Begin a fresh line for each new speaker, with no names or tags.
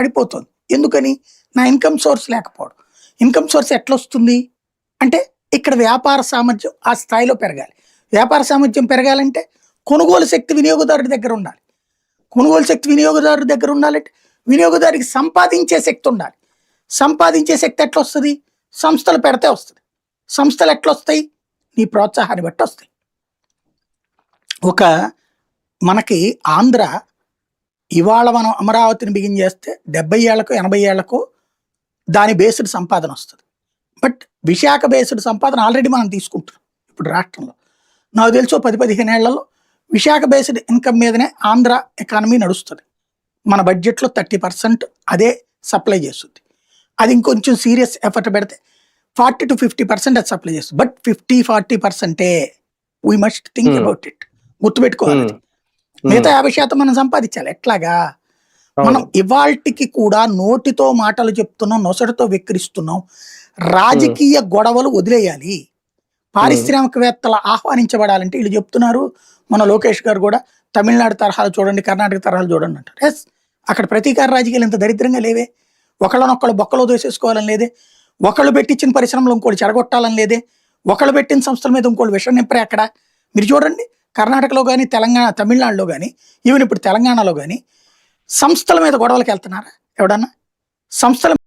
పడిపోతుంది. ఎందుకని? నా ఇన్కమ్ సోర్స్ లేకపోవడం. ఇన్కమ్ సోర్స్ ఎట్లా వస్తుంది అంటే ఇక్కడ వ్యాపార సామర్థ్యం ఆ స్థాయిలో పెరగాలి. వ్యాపార సామర్థ్యం పెరగాలంటే కొనుగోలు శక్తి వినియోగదారుడి దగ్గర ఉండాలి. కొనుగోలు శక్తి వినియోగదారుడి దగ్గర ఉండాలంటే వినియోగదారుడికి సంపాదించే శక్తి ఉండాలి. సంపాదించే శక్తి ఎట్లా వస్తుంది సంస్థలు పెడితే వస్తుంది. సంస్థలు ఎట్లా వస్తాయి నీ ప్రోత్సాహాన్ని బట్టి వస్తాయి. ఒక మనకి ఆంధ్ర ఇవాళ మనం అమరావతిని బిగిన్ చేస్తే డెబ్బై ఏళ్ళకు ఎనభై ఏళ్ళకు దాని బేస్డ్ సంపాదన వస్తుంది. బట్ విశాఖ బేస్డ్ సంపాదన ఆల్రెడీ మనం తీసుకుంటున్నాం ఇప్పుడు రాష్ట్రంలో. నాకు తెలుసు పది పదిహేను ఏళ్ళలో విశాఖ బేస్డ్ ఇన్కమ్ మీదనే ఆంధ్ర ఎకానమీ నడుస్తుంది. మన బడ్జెట్లో థర్టీ పర్సెంట్ అదే సప్లై చేస్తుంది. అది ఇంకొంచెం సీరియస్ ఎఫర్ట్ పెడితే ఫార్టీ టు ఫిఫ్టీ పర్సెంట్ అది సప్లై చేస్తుంది. బట్ ఫిఫ్టీ ఫార్టీ పర్సెంటే we must think
Hmm.
About it గుర్తుపెట్టుకోవాలి. అది. మిగతా యాభై శాతం మనం సంపాదించాలి. ఎట్లాగా? మనం ఇవాల్టికి కూడా నోటితో మాటలు చెప్తున్నాం నొసటితో వెక్కిరిస్తున్నాం. రాజకీయ గొడవలు వదిలేయాలి. పారిశ్రామికవేత్తలు ఆహ్వానించబడాలంటే వీళ్ళు చెప్తున్నారు. మన లోకేష్ గారు కూడా తమిళనాడు తరహాలు చూడండి కర్ణాటక తరహాలు చూడండి అంటారు. ఎస్ అక్కడ ప్రతీకార రాజకీయాలు ఇంత దరిద్రంగా లేవే. ఒకళ్ళనొక్కళ్ళు బొక్కలో దోసేసుకోవాలని లేదే. ఒకళ్ళు పెట్టించిన పరిశ్రమలు ఇంకోటి చెడగొట్టాలని లేదే. ఒకళ్ళు పెట్టిన సంస్థల మీద ఇంకోటి విషయం నింపరే అక్కడ మీరు చూడండి కర్ణాటకలో కానీ తెలంగాణ తమిళనాడులో కానీ ఈవెన్ ఇప్పుడు తెలంగాణలో కానీ సంస్థల మీద గొడవలకు వెళ్తున్నారా ఎవడన్నా? సంస్థల